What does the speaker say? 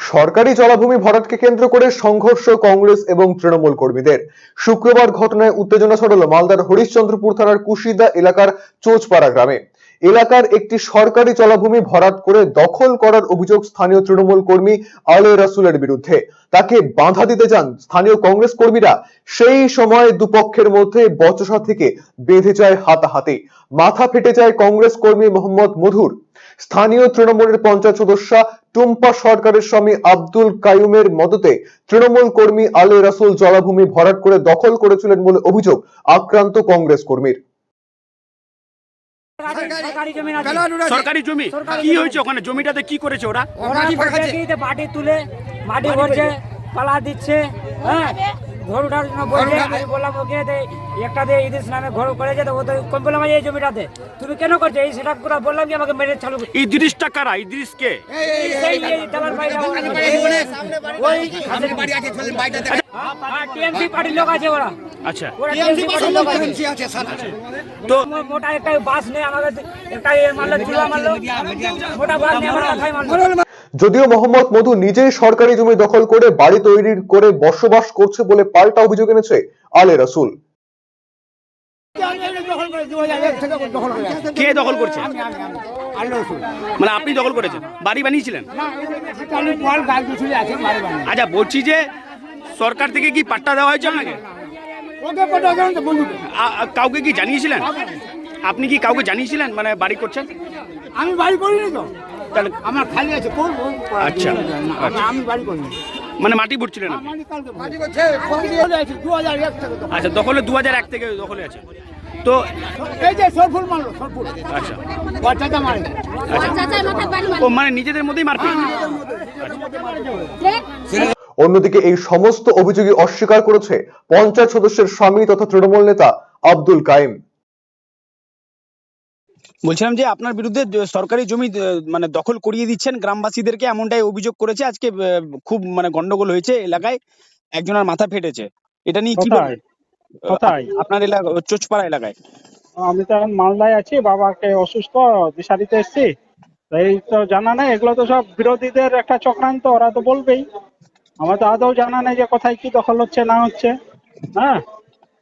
সরকারি জলাভূমি ভরাটকে কেন্দ্র করে সংঘর্ষ কংগ্রেস এবং তৃণমূল কর্মীদের। শুক্রবার ঘটনায় উত্তেজনা ছড়ালো মালদার হরিশ্চন্দ্রপুর থানার কুশিদা এলাকার চোচপাড়া গ্রামে। এলাকার একটি সরকারি জলাভূমি ভরাট করে দখল করার অভিযোগ স্থানীয় তৃণমূল কর্মী আলে রাসুলের বিরুদ্ধে। তাকে বাধা দিতে যান স্থানীয় কংগ্রেস কর্মীরা। সেই সময় দুপক্ষের মধ্যে বচসা থেকে বেঁধে যায় হাতাহাতি। মাথা ফেটে যায় কংগ্রেস কর্মী মোহাম্মদ মধুর। স্থানীয় তৃণমূলের পঞ্চায়েত সদস্য টুম্পা সরকারের স্বামী আব্দুল কায়ুমের মদতে তৃণমূল কর্মী আলে রাসুল জলাভূমি ভরাট করে দখল করেছিলেন বলে অভিযোগ আক্রান্ত কংগ্রেস কর্মীর। সরকারি জমি কি হয়েছে ওখানে? জমিটাতে কি করেছে ওরা? বাটি মাটি তুলে মাটি ভরছে পালা দিচ্ছে হ্যাঁ? ঘর উঠার জন্য বলছে আমি বললাম ওকে একটা দিয়ে ইদিস নামে ঘর করে যেতে ও তো কম বললাম এই জমিটাতে তুমি কেন করছ? এই সেটা করে বললাম কি আমাকে মেরে চালু ইদ্রিসটা কারা? ইদ্রিস কে? টিএমসি পার্টির লোক আছে ওরা। আচ্ছা। ওরা টিএমসি পার্টির লোক আছে তো মোটা একটা বাস নেই আমাদের একটা মারলো চুলা মারলো। মোটা বাস নেই আমার মাথায় মারলো। যদিও মোহাম্মদ মধু নিজেই সরকারি জমি দখল করে বাড়ি তৈরি করে বসবাস করছে বলে পাল্টা অভিযোগ এনেছে আলে রাসুল। কে দখল করছে? মানে আপনি দখল করেছেন? বাড়ি বানিয়েছিলেন? আচ্ছা বলছি যে সরকার থেকে কি পাট্টা দেওয়া হয়েছে আপনাকে? কাউকে কি জানিয়েছিলেন? আপনি কি কাউকে জানিয়েছিলেন? মানে বাড়ি করছেন? আমি বাড়ি করিনি তো। তাহলে আমার খালি আছে করব আচ্ছা, আচ্ছা। আমি বাড়ি করিনি মানে মাটি ভরছিলেন। আচ্ছা দখলে দু হাজার এক থেকে দখলে আছে। তো এই যে সরফুল মারলো সরফুল আচ্ছা। মারে। ও মানে নিজেদের মধ্যেই মারপিট? অন্যদিকে এই সমস্ত অভিযোগই অস্বীকার করেছে পঞ্চায়েত সদস্যের স্বামী তথা তৃণমূল নেতা আব্দুল কাইম বলছিলাম যে আপনার বিরুদ্ধে সরকারি জমি মানে দখল করিয়ে দিচ্ছেন গ্রামবাসীদেরকে এমনটাই অভিযোগ করেছে। আজকে খুব মানে গন্ডগোল হয়েছে এলাকায় একজনের মাথা ফেটেছে। এটা নিয়ে কি আপনার এলাকা চোচপাড়া এলাকায়। আমি তো এখন মালদায় আছি বাবাকে অসুস্থ দিশারিতে এসছি। এই তো জানা নেই এগুলো তো সব বিরোধীদের একটা চক্রান্ত ওরা তো বলবেই। আমার তো আদৌ জানা নেই যে কোথায় কি দখল হচ্ছে না হচ্ছে। হ্যাঁ?